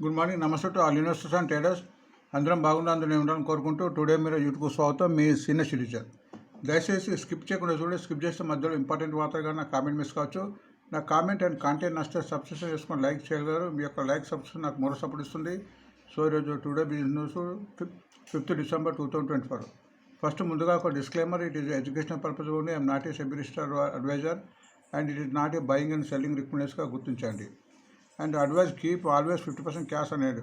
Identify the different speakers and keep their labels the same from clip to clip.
Speaker 1: Good morning నమస్తే to all investors and traders. అందరం బాగుండాలని ఉండాలని కోరుకుంటూ టుడే మీరు యూట్యూబ్ స్వాగతం. మీ సీనియర్ సిటిజన్. దయచేసి స్కిప్ చేయకుండా చూడండి. స్కిప్ చేస్తే మధ్యలో ఇంపార్టెంట్ వార్తగా నా కామెంట్ మిస్ కావచ్చు. నా కామెంట్ అండ్ కాంటెంట్ నచ్చితే సబ్స్క్రిప్షన్ చేసుకొని లైక్ చేయగలరు. మీ యొక్క లైక్ సబ్స్క్రిప్షన్ నాకు మరో సపోర్ట్ ఇస్తుంది. సో ఈరోజు today business fifth December two thousand twenty four. First ముందుగా ఒక disclaimer. It is educational purpose only. I'm not a SEBI advisor. And it is not a buying and selling రికమెండేషన్గా గుర్తించండి. And advice keep always fifty percent cash అనేది.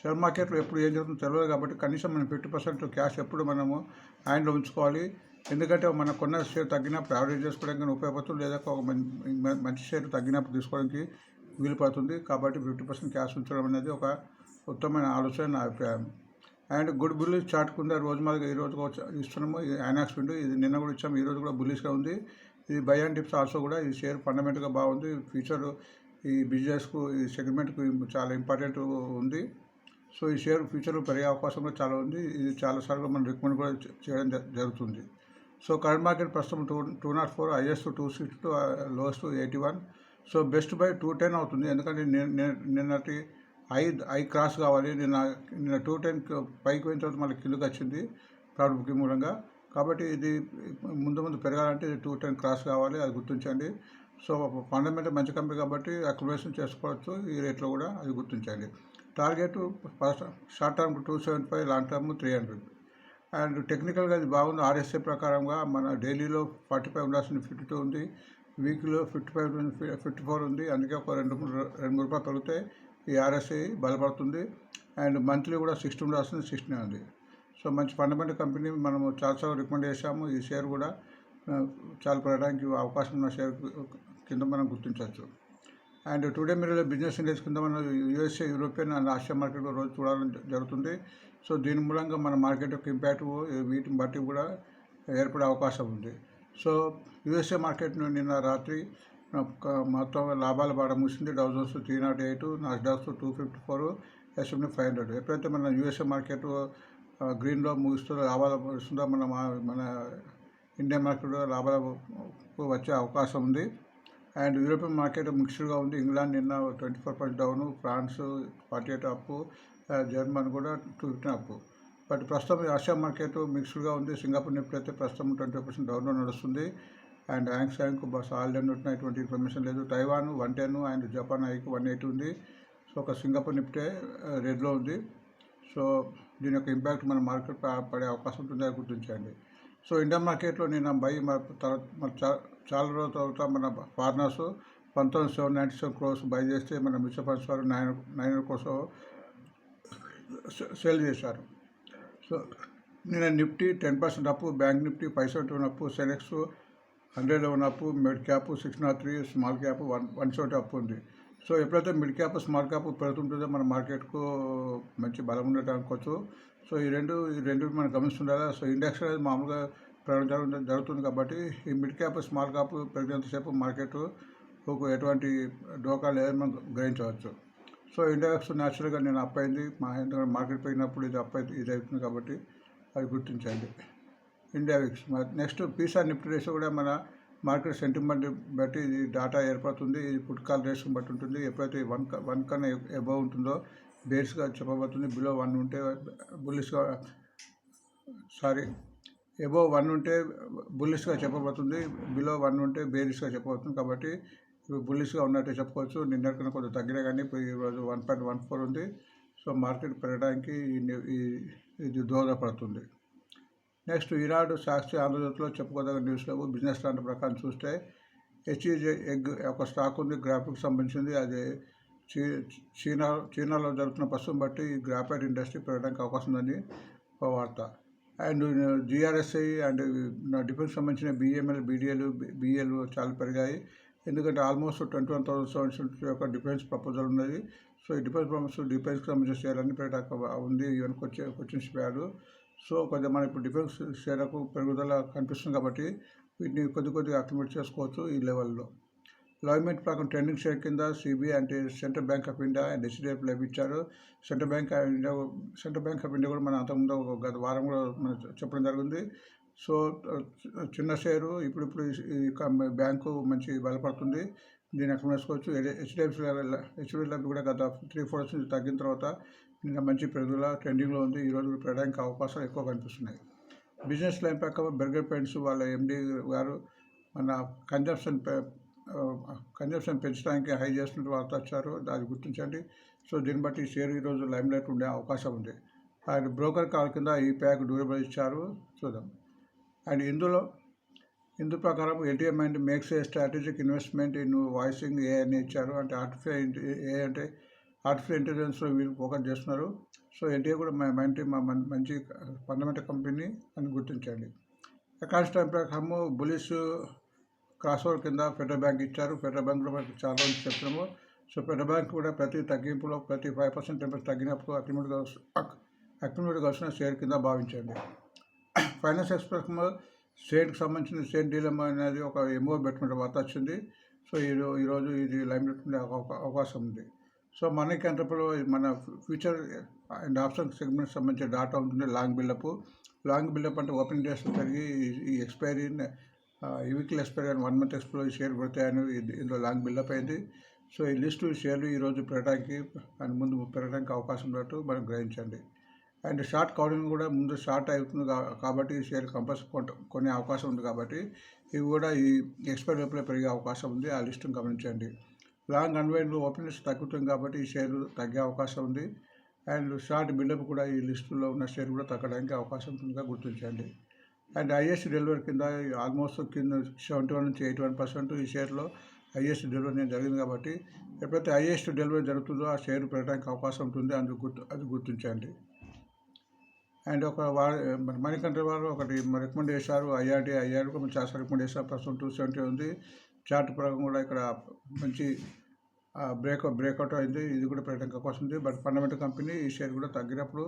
Speaker 1: Share మార్కెట్లో ఎప్పుడు ఏం జరుగుతుందో తెలియదు కాబట్టి కనీసం మనం ఫిఫ్టీ పర్సెంట్ క్యాష్ ఎప్పుడు మనము హ్యాండ్లో ఉంచుకోవాలి. ఎందుకంటే మన కొన్న షేర్ తగ్గినప్పుడు యావరేజ్ చేసుకోవడానికి ఉపయోగపడుతుంది. లేదా ఒక మంచి షేర్ తగ్గినప్పుడు తీసుకోవడానికి వీలు పడుతుంది కాబట్టి ఫిఫ్టీ పర్సెంట్ క్యాష్ ఉంచడం అనేది ఒక ఉత్తమమైన ఆలోచన నా అభిప్రాయం. అండ్ గుడ్ బుల్లిష్ చార్ట్ కింద రోజు మాదిరిగా ఈ రోజు కూడా ఇస్తున్నాము. ఇది ఐనాక్స్ విండో. ఇది నిన్న కూడా ఇచ్చాము. ఈ రోజు కూడా బుల్లిష్గా ఉంది. ఇది బై అండ్ టిప్స్ ఆల్సో కూడా ఈ షేర్ ఫండమెంటల్గా బాగుంది. ఫ్యూచర్ ఈ బిజినెస్కు ఈ సెగ్మెంట్కు చాలా ఇంపార్టెంట్ ఉంది. సో ఈ షేర్ ఫ్యూచర్లో పెరిగే అవకాశం కూడా చాలా ఉంది. ఇది చాలాసార్లు మనం రికమెండ్ కూడా చేయడం జ- జరుగుతుంది. సో కరెంట్ మార్కెట్ ప్రస్తుతం two two naught four highest two six two lowest eighty one. So best buy two ten అవుతుంది. ఎందుకంటే నిన్న- నిన్నటి ఐ ఐ క్రాస్ కావాలి. నిన్న నిన్న టూ టెన్ పైకి పోయిన తర్వాత మళ్ళీ కిందకి వచ్చింది ప్రాఫిట్ బుకింగ్ మూలంగా. కాబట్టి ఇది ముందు ముందు పెరగాలంటే ఇది టూ టెన్ క్రాస్ కావాలి. అది గుర్తించండి. సో ఫండమెంటల్ మంచి కంపెనీ కాబట్టి అక్యుమేషన్ చేసుకోవచ్చు. ఈ రేట్లో కూడా అది గుర్తించండి. Target first short term two seven five long term three hundred. And టెక్నికల్గా అది బాగుంది. ఆర్ఎస్ఏ ప్రకారంగా మన డైలీలో ఫార్టీ ఫైవ్ ఉండాల్సిన ఫిఫ్టీ టూ ఉంది. వీక్లో ఫిఫ్టీ ఫైవ్ ఫిఫ్టీ ఫోర్ ఉంది. అందుకే ఒక రెండు మూడు రెండు మూడు రూపాయలు పెరిగితే ఈ ఆర్ఎస్ఐ బలపడుతుంది. అండ్ మంత్లీ కూడా సిక్స్టీ ఉండాల్సింది సిక్స్టీ ఉంది. సో మంచి ఫండమెంటల్ కంపెనీ మనము చాలాసార్లు రికమెండ్ చేశాము. ఈ షేర్ కూడా చాలా పెరగడానికి అవకాశం ఉన్న షేర్ కింద మనం గుర్తించవచ్చు. అండ్ టుడే మీరు బిజినెస్ ఇండెక్స్ కింద మనం USA European and Asia market రోజు చూడాలని జరుగుతుంది. సో దీని మూలంగా మన మార్కెట్ యొక్క ఇంపాక్ట్ వీటిని బట్టి కూడా ఏర్పడే అవకాశం ఉంది. సో యూఎస్ఏ మార్కెట్ నిన్న రాత్రి మొత్తం లాభాల బాడ ముగిసింది. Dow Jones three naught eight Nasdaq's two fifty four SMD five hundred. ఎప్పుడైతే మన యూఎస్ఏ మార్కెట్ గ్రీన్లో ముగిస్తుందో లాభాలు ముగిస్తుందో మన మన ఇండియన్ మార్కెట్ లాభాలకు వచ్చే అవకాశం ఉంది. అండ్ యూరోపియన్ మార్కెట్ మిక్స్డ్గా ఉంది. ఇంగ్లాండ్ నిన్న twenty four point down France forty eight up German కూడా టూ ఫిఫ్టీన్ అప్పు బట్ ప్రస్తుతం ఆసియా మార్కెట్ మిక్స్డ్గా ఉంది. సింగపూర్ నిఫ్టీ అయితే ప్రస్తుతం ట్వంటీ పర్సెంట్ డౌన్లో నడుస్తుంది. అండ్ హ్యాంగ్ శాంక్ బస్ ఆల్ ఉంటున్న ఎటువంటి ఇన్ఫర్మేషన్ లేదు. Taiwan one ten and Japan ఐకి వన్ ఎయిట్ ఉంది. సో ఒక సింగపూర్ నిఫ్టీ రెడ్లో ఉంది. సో దీని యొక్క ఇంపాక్ట్ మన మార్కెట్ పడే అవకాశం ఉంటుంది గుర్తించండి. సో ఇండియన్ మార్కెట్లో నేను బై తర్వాత చాలా రోజుల తర్వాత మన ఫారినర్స్ పంతొమ్మిది seven ninety seven crores buy చేస్తే మన మ్యూచువల్ ఫండ్స్ వారు నైన్ నైన్ కోసం సేల్ చేశారు. సో నేను Nifty ten percent up bank Nifty five seventy one up Sensex hundred one up mid cap six naught three small cap one one seventy up ఉంది. So ఎప్పుడైతే mid cap small cap పెడుతుంటుందో మన మార్కెట్కు మంచి బలం ఉండటానికి వచ్చు సో ఈ రెండు ఈ రెండు మనం గమనిస్తుండాలి సో ఇండెక్స్ అనేది మామూలుగా ప్రయాణం జరుగుతుంది జరుగుతుంది కాబట్టి ఈ మిడ్ క్యాప్ స్మాల్ క్యాప్ పెరిగినంతసేపు మార్కెట్ ఒక ఎటువంటి డోకా లేదని మనం గ్రహించవచ్చు. సో ఇండెక్స్ న్యాచురల్గా నేను అప్ అయింది. మా ఎందుకంటే మార్కెట్ పెరిగినప్పుడు ఇది అప్ అయితే ఇది అవుతుంది కాబట్టి అది గుర్తించండి. India VIX. నెక్స్ట్ పీసా నిఫ్టీ రేషియో కూడా మన మార్కెట్ సెంటిమెంట్ బట్టి ఇది డాటా ఏర్పడుతుంది. ఇది పుట్కాల రేషన్ బట్టి ఉంటుంది. ఎప్పుడైతే వన్ క- వన్ కన్నా ఎబవ్ ఉంటుందో బేస్గా చెప్పబడుతుంది బిలో వన్ ఉంటే బుల్లిష్గా సారీ ఎబో వన్ ఉంటే బుల్లిష్గా చెప్పబడుతుంది బిలో వన్ ఉంటే బేరిష్గా చెప్పబడుతుంది కాబట్టి బుల్లిష్గా ఉన్నట్టే చెప్పుకోవచ్చు. నిన్నటికన్నా కొంచెం తగ్గినా కానీ ఈరోజు వన్ పాయింట్ వన్ ఫోర్ ఉంది. సో మార్కెట్ పెరగడానికి ఈ ఇది దోహదపడుతుంది. నెక్స్ట్ ఈనాడు సాక్షి ఆంధ్రజ్యోతిలో చెప్పుకోదగ్గ న్యూస్లో బిజినెస్ లాంటి ప్రకారం చూస్తే హెచ్ఈజే ఎగ్ ఒక స్టాక్ ఉంది గ్రాఫిక్ సంబంధించింది. అది చీ చీనా చీనాలో జరుగుతున్న ప్రస్తుతం బట్టి ఈ గ్రాఫైట్ ఇండస్ట్రీ పెరగడానికి అవకాశం ఉందని ఒక వార్త. అండ్ జిఆర్ఎస్ఐ అండ్ డిఫెన్స్ సంబంధించిన బిఎంఎల్ బీడిఎల్ బిఎల్ చాలా పెరిగాయి. ఎందుకంటే almost twenty one thousand seven యొక్క డిఫెన్స్ ప్రపోజల్ ఉన్నది. సో ఈ డిఫెన్స్ ప్రపోజల్స్ డిఫెన్స్కి సంబంధించిన షేర్ అన్ని పెరగడానికి ఉంది. ఈవెన్ క్వశ్చన్ క్వశ్చన్స్ సో కొద్దిగా మన ఇప్పుడు డిఫెన్స్ షేర్లకు పెరుగుదల కనిపిస్తుంది కాబట్టి వీటిని కొద్ది కొద్దిగా అక్యుమేట్ చేసుకోవచ్చు ఈ లెవెల్లో లైవ్మెంట్ ప్రకారం ట్రెండింగ్ షేర్ కింద సిబిఐ అంటే central bank of India and HDF లభించారు central bank of India central bank of India కూడా మన అంతకుముందు ఒక గత వారం కూడా మనం చెప్పడం జరిగింది. సో చిన్న షేరు ఇప్పుడు ఇప్పుడు ఈ బ్యాంకు మంచి బలపడుతుంది. దీన్ని ఎక్కడ వేసుకోవచ్చు. హెచ్డిఎఫ్సి హెచ్డిఎఫ్ లైఫ్ కూడా గత త్రీ ఫోర్ నుంచి తగ్గిన తర్వాత నిన్న మంచి పెరుగుదల ట్రెండింగ్లో ఉంది. ఈరోజు పెరగడానికి అవకాశాలు ఎక్కువ కనిపిస్తున్నాయి. బిజినెస్ లైన్ ప్రకారం బెర్గర్ పెయింట్స్ వాళ్ళ ఎండీ గారు మన కన్జంప్షన్ కన్జంప్షన్ పెంచడానికి హై చేస్తున్న వార్త వచ్చారు. అది గుర్తించండి. సో దీన్ని బట్టి షేర్ ఈరోజు లైమ్ లైట్ ఉండే అవకాశం ఉంది. అండ్ బ్రోకర్ కాల్ కింద ఈ ప్యాక్ డ్యూరబుల్ ఇచ్చారు. చూద్దాం. అండ్ ఇందులో ఇందు ప్రకారం LTM and makes a strategic investment invoicing a అని ఇచ్చారు. అంటే ఆర్టిఫిషియల్ ఏ అంటే ఆర్టిఫిషియల్ ఇంటెలిజెన్స్లో వీళ్ళు ఫోకస్ చేస్తున్నారు. సో ఎన్టీఏ కూడా మా మంచి మా మం- మంచి ఫండమెంటల్ కంపెనీ అని గుర్తించండి. అకాన్స్ టైం ప్రకారము బులిష్ క్రాస్ ఓవర్ కింద ఫెడరల్ బ్యాంక్ ఇచ్చారు. ఫెడరల్ బ్యాంక్లో మనకి చాలా మంది చెప్తున్నాము. సో ఫెడరల్ బ్యాంక్ కూడా ప్రతి తగ్గింపులో ప్రతి ఫైవ్ పర్సెంట్ టెంపర్ తగ్గినప్పుడు అక్యుమిలేట్గా అక్యుమిలేట్గా వస్తున్న షేర్ కింద భావించండి. ఫైనాన్స్ ఎక్స్ప్రెస్ షేర్కి సంబంధించిన షేర్ డీలమ్ అనేది ఒక ఎంఓ పెట్టుకునే వార్త వచ్చింది. సో ఈరో ఈరోజు ఇది లైన్ ఉండే అవకాశం ఉంది. సో మనకి ఎంతలో మన ఫ్యూచర్ అండ్ ఆప్షన్ సెగ్మెంట్ సంబంధించిన డాటా ఉంటుంది. Long buildup. లాంగ్ బిల్డప్ అంటే ఓపెన్ డేస్ పెరిగి ఈ ఎక్స్పైరీ ఈ weekly expiry one month expiry share పడతాయని ఇది- ఇందులో లాంగ్ బిల్డప్ అయింది. సో ఈ లిస్టు షేర్లు ఈరోజు పెరగడానికి అండ్ ముందు పెరగడానికి అవకాశం ఉన్నట్టు మనం గ్రహించండి. అండ్ షార్ట్ కౌంటింగ్ కూడా ముందు షార్ట్ అవుతుంది కాబట్టి ఈ షేర్ కంపల్స్ కొనే అవకాశం ఉంది కాబట్టి ఇవి కూడా ఈ ఎక్స్పైర్ లోపల పెరిగే అవకాశం ఉంది. ఆ లిస్టును గమనించండి. లాంగ్ అన్వైన్లో ఓపెనెస్ తగ్గుతుంది కాబట్టి ఈ షేర్ తగ్గే అవకాశం ఉంది. అండ్ షార్ట్ బిల్డప్ కూడా ఈ లిస్టులో ఉన్న షేర్ కూడా తగ్గడానికి అవకాశం ఉంటుందిగా గుర్తించండి. అండ్ హైయెస్ట్ డెలివరీ కింద ఆల్మోస్ట్ కింద సెవెంటీ వన్ నుంచి ఎయిటీ వన్ పర్సెంట్ ఈ షేర్లో హైయెస్ట్ డెలివరీ అనేది జరిగింది కాబట్టి ఎప్పుడైతే హైయెస్ట్ డెలివరీ జరుగుతుందో ఆ షేర్ పెరగడానికి అవకాశం ఉంటుంది అందుకు గుర్తు అది గుర్తించండి. అండ్ ఒక వారు మన వారు ఒకటి రికమెండ్ చేశారు ఐఆర్డి ఐఆర్డి కూడా చాలా రికమెండ్ చేశారు ప్రస్తుతం టూ సెవెంటీ ఉంది. చార్ట్ ప్రకారం కూడా ఇక్కడ మంచి బ్రేక్ బ్రేక్అవుట్ అయింది ఇది కూడా పెట్టడానికి అవకాశం ఉంది. బట్ ఫండమెంటల్ కంపెనీ ఈ షేర్ కూడా తగ్గినప్పుడు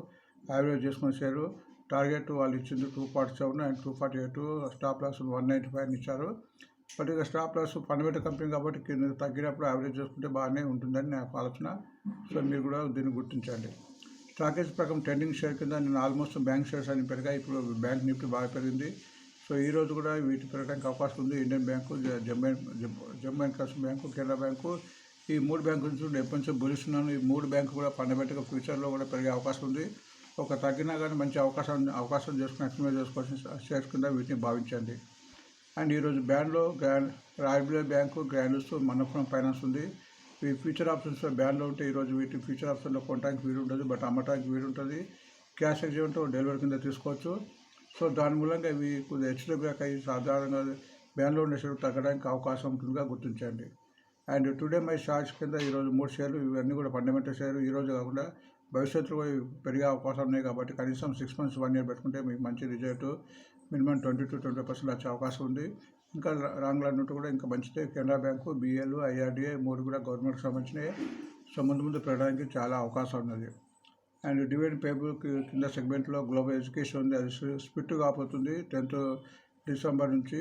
Speaker 1: యావరేజ్ చేసుకున్న షేరు. టార్గెట్ వాళ్ళు ఇచ్చింది two forty seven and two forty eight stop loss one ninety five ఇచ్చారు. బట్ ఇక స్టాప్ లాస్ ఫండమెంటల్ కంపెనీ కాబట్టి కింద తగ్గినప్పుడు యావరేజ్ చేసుకుంటే బాగానే ఉంటుందని నాకు ఆలోచన. సో మీరు కూడా దీన్ని గుర్తించండి. స్టాకేజ్ ప్రకారం ట్రెండింగ్ షేర్ కింద నేను ఆల్మోస్ట్ బ్యాంక్ షేర్స్ అని పెరిగాయి. ఇప్పుడు బ్యాంక్ నిఫ్టీ బాగా పెరిగింది. సో ఈ రోజు కూడా వీటి పెరగడానికి అవకాశం ఉంది. Indian bank Jammu and Jammu- and Kashmir bank Canara bank. ఈ మూడు బ్యాంకు నుంచి ఎప్పటి నుంచో బులిస్తున్నాను ఈ మూడు బ్యాంకు కూడా ఫండమెంటల్గా ఫ్యూచర్లో కూడా పెరిగే అవకాశం ఉంది. ఒక తగ్గినా కానీ మంచి అవకాశం అవకాశం చేసుకుని అక్టివేట్ చేసుకోవాల్సిన షేర్స్ కింద వీటిని భావించండి. అండ్ ఈరోజు బ్యాండ్లో grand RBI bank grants Manappuram finance ఉంది. ఈ ఫ్యూచర్ ఆప్షన్స్లో బ్యాండ్లో ఉంటే ఈరోజు వీటి ఫ్యూచర్ ఆప్షన్లో కొనడానికి వీలు ఉంటుంది బట్ అమ్మటానికి వీలు ఉంటుంది. క్యాష్ ఎగ్జిమెంట్ డెలివరీ కింద తీసుకోవచ్చు. సో దాని మూలంగా ఇవి కొద్దిగా హెచ్డిఎఫ్ అయ్యి సాధారణంగా బ్యాండ్లో ఉండే షేర్లు తగ్గడానికి అవకాశం ఉంటుందిగా గుర్తించండి. అండ్ టుడే మై షార్ట్స్ కింద ఈరోజు మూడు షేర్లు ఇవన్నీ కూడా ఫండమెంటల్ షేర్లు. ఈరోజు కాకుండా భవిష్యత్తులో పెరిగే అవకాశం ఉన్నాయి కాబట్టి కనీసం సిక్స్ మంత్స్ వన్ ఇయర్ పెట్టుకుంటే మీకు మంచి result minimum twenty to twenty percent వచ్చే అవకాశం ఉంది. ఇంకా రాంగ్ అన్నట్టు కూడా ఇంకా మంచిదే. కెనరా బ్యాంకు బిఎల్ ఐఆర్డిఏ మూడు కూడా గవర్నమెంట్కి సంబంధించినవి సో ముందు ముందు పెరగడానికి చాలా అవకాశం ఉన్నది. అండ్ డివైడ్ పేబుల్ కింద సెగ్మెంట్లో గ్లోబల్ ఎడ్యుకేషన్ ఉంది. అది స్పిట్ కాబోతుంది టెన్త్ డిసెంబర్ నుంచి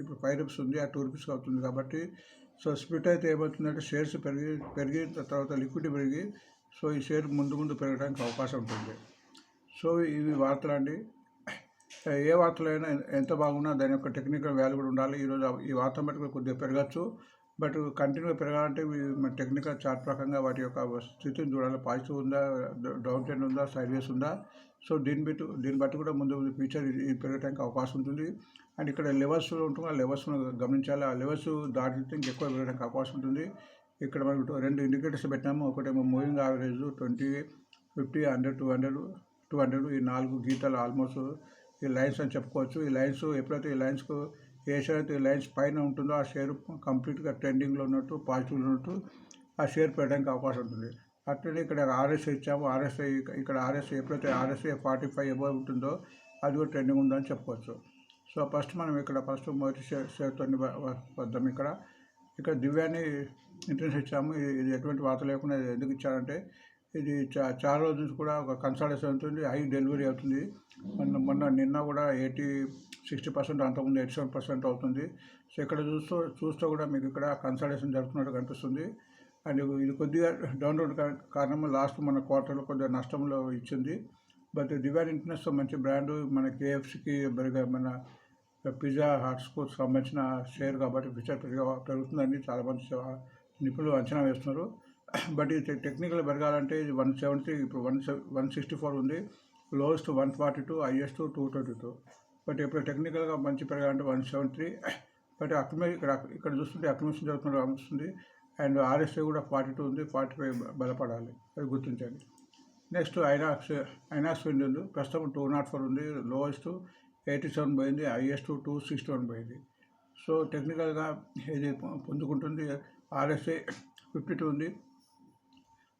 Speaker 1: ఇప్పుడు ఫైవ్ రూపీస్ ఉంది. ఆ టూ రూపీస్ అవుతుంది కాబట్టి. సో స్పిట్ అయితే ఏమవుతుందంటే షేర్స్ పెరిగి పెరిగి తర్వాత లిక్విడ్ పెరిగి సో ఈ షేర్ ముందు ముందు పెరగడానికి అవకాశం ఉంటుంది. సో ఇవి వార్తలు అండి ఏ వార్తలైనా ఎంత బాగున్నా దాని యొక్క టెక్నికల్ వాల్యూ కూడా ఉండాలి. ఈరోజు ఈ వార్త మటుకు కొద్దిగా పెరగచ్చు. బట్ కంటిన్యూగా పెరగాలంటే టెక్నికల్ చార్ట్ ప్రకారంగా వాటి యొక్క స్థితిని చూడాలి. పాజిటివ్ ఉందా డౌన్ ట్రెండ్ ఉందా సైడ్వేస్ ఉందా? సో దీన్ని బట్టి దీన్ని బట్టి కూడా ముందు ముందు ఫ్యూచర్ ఇది పెరగడానికి అవకాశం ఉంటుంది. అండ్ ఇక్కడ లెవెల్స్ ఉంటుంది ఆ లెవెల్స్ గమనించాలి. ఆ లెవెల్స్ దాటితే ఇంకెక్కువ పెరగడానికి అవకాశం ఉంటుంది. ఇక్కడ మనకు రెండు ఇండికేటర్స్ పెట్టాము. ఒకటేమో moving average twenty fifty hundred two hundred two hundred ఈ నాలుగు గీతాలు ఆల్మోస్ట్ ఈ లైన్స్ అని చెప్పుకోవచ్చు. ఈ లైన్స్ ఎప్పుడైతే ఈ లైన్స్కు ఏ షేర్ అయితే ఈ లైన్స్ పైన ఉంటుందో ఆ షేర్ కంప్లీట్గా ట్రెండింగ్లో ఉన్నట్టు పాజిటివ్లో ఉన్నట్టు ఆ షేర్ పెట్టడానికి అవకాశం ఉంటుంది. అట్లనే ఇక్కడ ఆర్ఎస్ఐ ఇచ్చాము. ఆర్ఎస్ఐ ఇక్కడ ఆర్ఎస్ఐ ఎప్పుడైతే ఆర్ఎస్ఐ ఫార్టీ ఫైవ్ ఎబో ఉంటుందో అది కూడా ట్రెండింగ్ ఉందని చెప్పుకోవచ్చు. సో ఫస్ట్ మనం ఇక్కడ ఫస్ట్ మొదటి షేర్ షేర్తో వద్దాం. ఇక్కడ ఇక్కడ దివ్యాన్ని ఇంట్రెన్స్ ఇచ్చాము ఇది ఎటువంటి వార్త లేకుండా ఎందుకు ఇచ్చారంటే ఇది చా చాలా రోజుల నుంచి కూడా ఒక కన్సల్టేషన్ అవుతుంది హై డెలివరీ అవుతుంది. మొన్న మొన్న నిన్న కూడా ఎయిటీ సిక్స్టీ పర్సెంట్ అంతకుముందు ఎయిటీ సెవెన్ పర్సెంట్ అవుతుంది. సో ఇక్కడ చూస్తూ చూస్తూ కూడా మీకు ఇక్కడ కన్సల్టేషన్ జరుగుతున్నట్టు కనిపిస్తుంది. అండ్ ఇది కొద్దిగా డౌన్లోడ్ కారణం లాస్ట్ మన క్వార్టర్లో కొద్దిగా నష్టంలో ఇచ్చింది. బట్ దివాన్ ఇంటర్నెస్ మంచి బ్రాండ్ మన కేఎఫ్సికి బరిగా మన పిజ్జా హాట్స్కు సంబంధించిన షేర్ కాబట్టి ఫ్యూచర్ పెరిగే పెరుగుతుందని చాలామంది నిపుణులు అంచనా వేస్తున్నారు. బట్ ఇది టెక్నికల్ పెరగాలంటే ఇది వన్ సెవెంటీ ఇప్పుడు వన్ వన్ సిక్స్టీ ఫోర్ ఉంది. Lowest one forty two highest two twenty two but ఇప్పుడు టెక్నికల్గా మంచి పెరగాలంటే వన్ సెవెంటీ. త్రీ బట్ అక్రమ ఇక్కడ ఇక్కడ చూస్తుంటే అక్రమేషన్ జరుగుతున్నట్టు అనిపిస్తుంది అండ్ ఆర్ఎస్ఐ కూడా ఫార్టీ టూ ఉంది. ఫార్టీ ఫైవ్ బలపడాలి. అది గుర్తించండి. నెక్స్ట్ ఐనాక్స్ ఐనాక్స్ విండ్ ఉంది. ప్రస్తుతం టూ నాట్ ఫోర్ ఉంది. లోయెస్ట్ ఎయిటీ సెవెన్ పోయింది. హైయెస్ట్ టూ సిక్స్టీ వన్ పోయింది. సో టెక్నికల్గా ఇది పొందుకుంటుంది. ఆర్ఎస్ఐ ఫిఫ్టీ టూ ఉంది.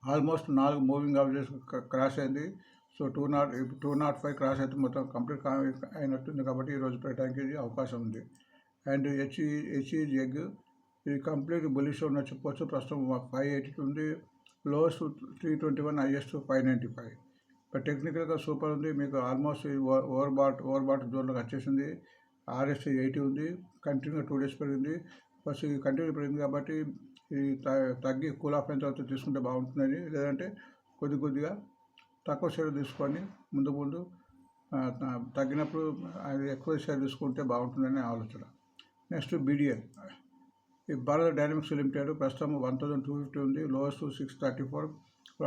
Speaker 1: ఆల్మోస్ట్ నాలుగు మూవింగ్ అవరేజ్ క్రాస్ అయింది. So two naught two naught five cross అయితే మొత్తం కంప్లీట్ అయినట్టుంది కాబట్టి ఈరోజు పెట్టడానికి అవకాశం ఉంది. అండ్ హెచ్ఈ హెచ్ఈ ఎగ్ ఇది కంప్లీట్ బులిష్ ఉన్న చెప్పొచ్చు. ప్రస్తుతం ఫైవ్ ఎయిటీ ఉంది. Lowest three twenty one highest five ninety five. But టెక్నికల్గా సూపర్ ఉంది. మీకు almost overbought overbought జోన్లోకి వచ్చేసింది. ఆర్ఎస్ఐ ఎయిటీ ఉంది. కంటిన్యూ టూ డేస్ పెరిగింది. ఫస్ట్ ఇది కంటిన్యూ పెరిగింది కాబట్టి ఇది తగ్గి కూల్ ఆఫ్ అయిన తర్వాత తీసుకుంటే బాగుంటుందని లేదంటే కొద్ది కొద్దిగా తక్కువ షేర్ తీసుకొని ముందు ముందు తగ్గినప్పుడు అది ఎక్కువ షేర్ తీసుకుంటే బాగుంటుందని ఆలోచన. నెక్స్ట్ బీడిఎల్ ఈ భారత డైనమిక్స్ లిమిటెడ్ ప్రస్తుతం వన్ థౌసండ్ టూ ఫిఫ్టీ ఉంది లోయెస్ట్ సిక్స్ థర్టీ ఫోర్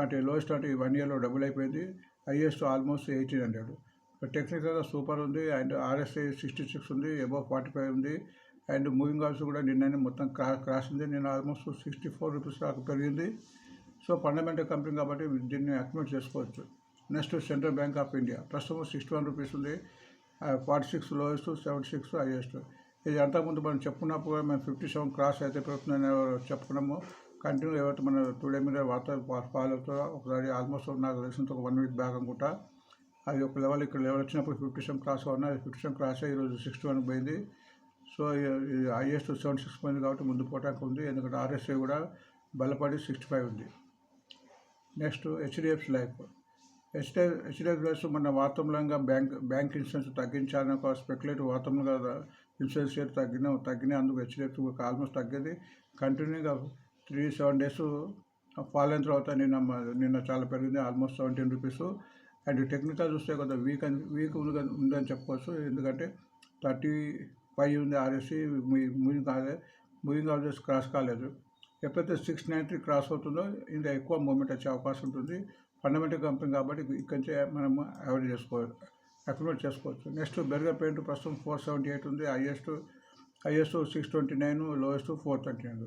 Speaker 1: అంటే లోయెస్ట్ అంటే వన్ ఇయర్లో డబుల్ అయిపోయింది హైయెస్ట్ ఆల్మోస్ట్ ఎయిటీన్ హండ్రెడ్ టెక్నికల్గా సూపర్ ఉంది అండ్ ఆర్ఎస్ఐ సిక్స్టీ సిక్స్ ఉంది అబౌవ్ ఫార్టీ ఫైవ్ ఉంది. అండ్ మూవింగ్ ఆల్స్ కూడా నిన్ననే మొత్తం క్రా క్రాస్ ఉంది. నేను ఆల్మోస్ట్ సిక్స్టీ ఫోర్ రూపీస్ దాకా పెరిగింది. సో ఫండమెంటల్ కంపెనీ కాబట్టి దీన్ని అక్యుమేట్ చేసుకోవచ్చు. Next central bank of India. ప్రస్తుతం సిక్స్టీ వన్ రూపీస్ ఉంది. Forty six lowest seventy six highest. ఇది అంతకుముందు మనం చెప్పుకున్నప్పుడు కూడా మేము ఫిఫ్టీ సెవెన్ క్రాస్ అయితే పెరుగుతుందని చెప్పుకున్నాము. కంటిన్యూ ఎవరైతే మన టుడే మీద వార్త ఫాలో అవుతారో ఒకసారి ఆల్మోస్ట్ నాకు తెలిసినంత ఒక వన్ వీక్ బ్యాక్ అనుకుంటా. అది ఒక లెవెల్ ఇక్కడ లెవెల్ వచ్చినప్పుడు ఫిఫ్టీ సెవెన్ క్రాస్ ఉన్నా ఫిఫ్టీ సెవెన్ క్రాస్ అయ్యి ఈరోజు సిక్స్టీ వన్ పోయింది. సో హైయెస్ట్ సెవెన్ సిక్స్ పోయింది కాబట్టి ముందు పోటానికి ఉంది. ఎందుకంటే ఆర్ఎస్ఐ కూడా బలపడి సిక్స్టీ ఫైవ్ ఉంది next HDFC life HD HDF life మన వాతావరణంగా బ్యాంక్ బ్యాంక్ ఇన్సూరెన్స్ తగ్గించాలని ఒక స్పెక్యులేటివ్ వాతావరణంగా ఇన్సూరెన్స్ షేర్ తగ్గిన తగ్గినాయి. అందుకు హెచ్డిఎఫ్సి ఆల్మోస్ట్ తగ్గింది. కంటిన్యూగా త్రీ సెవెన్ డేస్ ఫాల్ అయిన తర్వాత నిన్న నిన్న చాలా పెరిగింది. Almost seventeen rupees and technical చూస్తే కొంత వీక్ వీక్ ఉంది ఉందని చెప్పుకోవచ్చు. ఎందుకంటే థర్టీ ఫైవ్ ఉంది RSI moving college moving always cross కాలేదు. ఎప్పుడైతే సిక్స్ నైంటీ క్రాస్ అవుతుందో ఇంకా ఎక్కువ మూమెంట్ వచ్చే అవకాశం ఉంటుంది. ఫండమెంటల్ కంపెనీ కాబట్టి ఇక్కడి నుంచే మనం అవాయిడ్ చేసుకోవచ్చు అక్యుమేట్ చేసుకోవచ్చు. నెక్స్ట్ బెర్గర్ పెయింట్ ప్రస్తుతం ఫోర్ సెవెంటీ ఎయిట్ ఉంది. Highest highest six twenty nine lowest four thirty nine.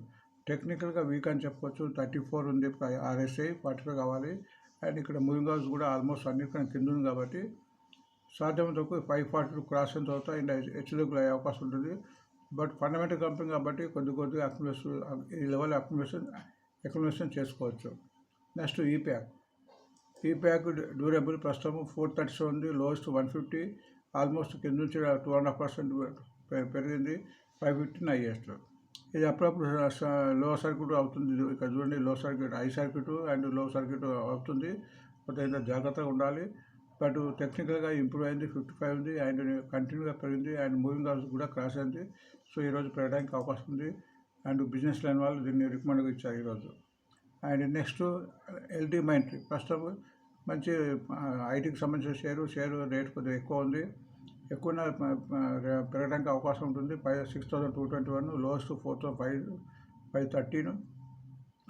Speaker 1: టెక్నికల్గా వీక్ అని చెప్పుకోవచ్చు థర్టీ ఫోర్ ఉంది. ఆర్ఎస్ఐ ఫార్టీ ఫైవ్ కావాలి. అండ్ ఇక్కడ మూవింగ్ హౌస్ కూడా ఆల్మోస్ట్ అన్నిటికన్నా కింద ఉంది కాబట్టి సాధ్యమైనంత వరకు ఫైవ్ ఫార్టీ క్రాస్ అయిన తర్వాత అండ్ హెచ్డీఎఫ్లో అయ్యే అవకాశం ఉంటుంది. బట్ ఫండమెంటల్ కంపెనీ కాబట్టి కొద్ది కొద్దిగా అక్యుమిలేషన్ ఈ లెవెల్ అక్యుమిలేషన్ అక్యుమిలేషన్ చేసుకోవచ్చు. Next E pack E pack durable ప్రస్తుతం ఫోర్ థర్టీ సెవెన్ ఉంది లోయెస్ట్ వన్ ఫిఫ్టీ ఆల్మోస్ట్ కింద నుంచి టూ అండ్ హాఫ్ పర్సెంట్ పెరిగింది ఫైవ్ ఫిఫ్టీన్ హైయెస్ట్ ఇది అప్పుడప్పుడు లో సర్క్యూట్ అవుతుంది. ఇది ఇక్కడ చూడండి low circuit high circuit and low circuit అవుతుంది. కొంత జాగ్రత్తగా ఉండాలి. బట్ టెక్నికల్గా ఇంప్రూవ్ అయింది ఫిఫ్టీ ఫైవ్ ఉంది అండ్ కంటిన్యూగా పెరిగింది అండ్ మూవింగ్ హౌస్ కూడా క్రాస్ అయింది. సో ఈరోజు పెరగడానికి అవకాశం ఉంది. అండ్ బిజినెస్ లైన్ వాళ్ళు దీన్ని రికమెండ్గా ఇచ్చారు ఈరోజు అండ్ నెక్స్ట్ ఎల్టీ మైంట్రీ ప్రస్తుతం మంచి ఐటీకి సంబంధించిన షేరు షేరు రేట్ కొద్దిగా ఎక్కువ ఉంది. ఎక్కువ పెరగడానికి అవకాశం ఉంటుంది. Five six thousand two twenty one lowest four thousand five five thirteen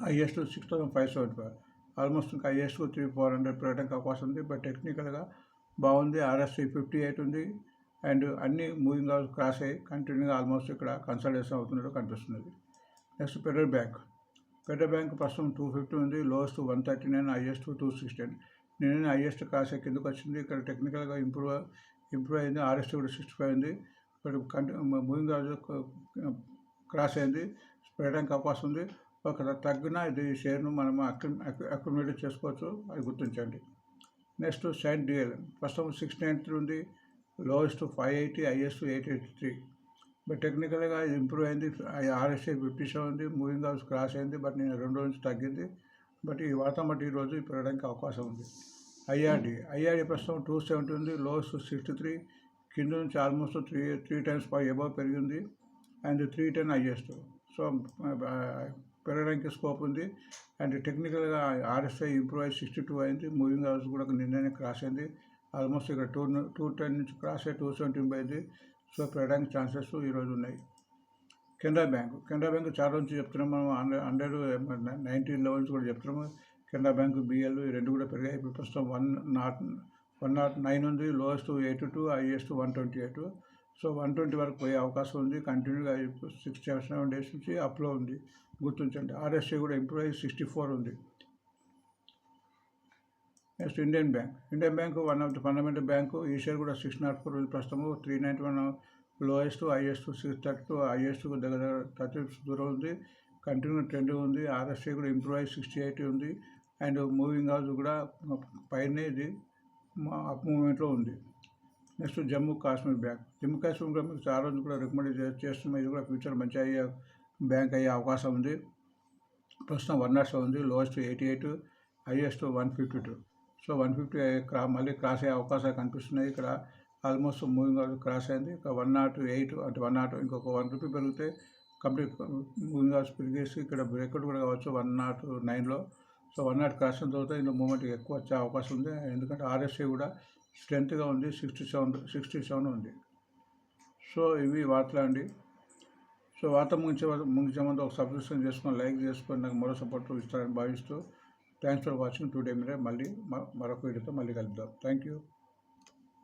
Speaker 1: highest six thousand five seventy five almost ఇంకా హైయెస్ట్ త్రీ ఫోర్ హండ్రెడ్ పెట్టడానికి అవకాశం ఉంది. బట్ టెక్నికల్గా బాగుంది. ఆర్ఎస్సి ఫిఫ్టీ ఎయిట్ ఉంది. అండ్ అన్ని మూవింగ్ క్రాస్ అయ్యి కంటిన్యూగా ఆల్మోస్ట్ ఇక్కడ కన్సల్టేషన్ అవుతున్నట్టు కనిపిస్తున్నది. Next federal bank. Federal bank ప్రస్తుతం టూ ఫిఫ్టీ ఉంది. Lowest one thirty nine highest two sixteen నిన్న హైయెస్ట్ క్రాస్ అయ్యి కిందకు వచ్చింది. ఇక్కడ టెక్నికల్గా ఇంప్రూవ్ ఇంప్రూవ్ అయింది. ఆర్ఎస్టీ కూడా సిక్స్టీ ఫైవ్ ఉంది. ఇక్కడ కంటి మూవింగ్ క్రాస్ అయింది. పెరగడానికి అవకాశం ఉంది. ఒక తగ్గిన ఇది షేర్ను మనం అక్యుమిలేట్ చేసుకోవచ్చు అది గుర్తించండి. Next Cyient DL. ప్రస్తుతం సిక్స్ నైంటీ త్రీ ఉంది lowest five eighty highest eight eighty three. But టెక్నికల్గా ఇది ఇంప్రూవ్ అయింది ఆర్ఎస్ఏ ఫిఫ్టీ సెవెన్ ఉంది మూవింగ్ హౌస్ క్రాస్ అయింది బట్ నేను రెండు రోజు నుంచి తగ్గింది. బట్ ఈ వార్త బట్టి ఈ రోజు పెరగడానికి అవకాశం ఉంది. ఐఆర్డి. ఐఆర్డి ప్రస్తుతం టూ సెవెంటీ ఉంది లోయెస్ట్ సిక్స్టీ త్రీ. కింద నుంచి almost three three times above పెరిగింది and three ten highest. So పెరగడానికి స్కోప్ ఉంది. అండ్ టెక్నికల్గా ఆర్ఎస్ఐ ఇంప్రూవ్ అయ్యి సిక్స్టీ టూ అయింది. మూవింగ్ అవర్స్ కూడా నిన్ననే క్రాస్ అయింది. ఆల్మోస్ట్ ఇక్కడ టూ టూ టెన్ నుంచి క్రాస్ అయ్యి టూ సెవెంటీన్ పోయింది సో పెరగడానికి ఛాన్సెస్ ఈరోజు ఉన్నాయి. కెనరా బ్యాంక్ కెనరా బ్యాంక్ చాలా నుంచి చెప్తున్నాం మనం హండ్రెడ్ హండ్రెడ్ నైంటీ లెవెల్స్ కూడా చెప్తున్నాము. కెనరా బ్యాంక్ బిఎల్ ఈ రెండు కూడా పెరిగాయి. ఇప్పుడు ప్రస్తుతం one nought one nought nine ఉంది. Lowest eight two highest one twenty eight so one twenty వరకు పోయే అవకాశం ఉంది. కంటిన్యూగా సిక్స్ సెవెన్ డేస్ నుంచి అప్లో ఉంది. గుర్తుంచండి. ఆర్ఎస్ఐ కూడా ఎంప్లాయీ సిక్స్టీ ఫోర్ ఉంది. Next Indian bank Indian bank one of the fundamental bank ఈ షేర్ కూడా సిక్స్ నాట్ ఫోర్ ఉంది ప్రస్తుతము. Three ninety one lowest highest six thirty two highest దగ్గర థర్టీ దూరం ఉంది. కంటిన్యూ ట్రెండ్ ఉంది. ఆర్ఎస్ఐ కూడా ఇంప్రూవ్ అయ్యి సిక్స్టీ ఎయిట్ ఉంది. అండ్ మూవింగ్ హౌస్ కూడా పైన ఇది. అప్ మూమెంట్లో ఉంది. నెక్స్ట్ జమ్మూ కాశ్మీర్ బ్యాంక్ జమ్మూ కాశ్మీర్ కూడా మీకు చాలా రోజులు కూడా రికమెండ్ చేస్తున్నాం. ఇది కూడా ఫ్యూచర్ మంచి అయ్యే బ్యాంక్ అయ్యే అవకాశం ఉంది. ప్రస్తుతం వన్ నాట్ సెవెన్ ఉంది. Lowest eighty eight highest one fifty two. So one fifty cross మళ్ళీ క్రాస్ అయ్యే అవకాశాలు కనిపిస్తున్నాయి. ఇక్కడ ఆల్మోస్ట్ మూవింగ్ క్రాస్ అయింది. ఇక వన్ నాట్ ఎయిట్ అంటే వన్ నాట్ ఇంకొక వన్ రూపీ పెరిగితే కంప్లీట్ మూవింగ్ అవుట్స్ పెరిగేసి ఇక్కడ బ్రేక్అవుట్ కూడా కావచ్చు వన్ నాట్ నైన్లో. సో వన్ నాట్ క్రాస్ అయిన తర్వాత ఇందులో మూమెంట్ ఎక్కువ వచ్చే అవకాశం ఉంది. ఎందుకంటే ఆర్ఎస్ఐ కూడా స్ట్రెంత్గా ఉంది. సిక్స్టీ సెవెన్ సిక్స్టీ సెవెన్ ఉంది. సో ఇవి వార్తలు అండి సో వార్త ముగించే ముగించే ముందు ఒక సబ్స్క్రిప్షన్ చేసుకొని లైక్ చేసుకొని నాకు మరో సపోర్ట్ ఇస్తారని భావిస్తూ థ్యాంక్స్ ఫర్ వాచింగ్. టుడే మీరే మళ్ళీ మరొక వీడియోతో మళ్ళీ కలుద్దాం. Thank you.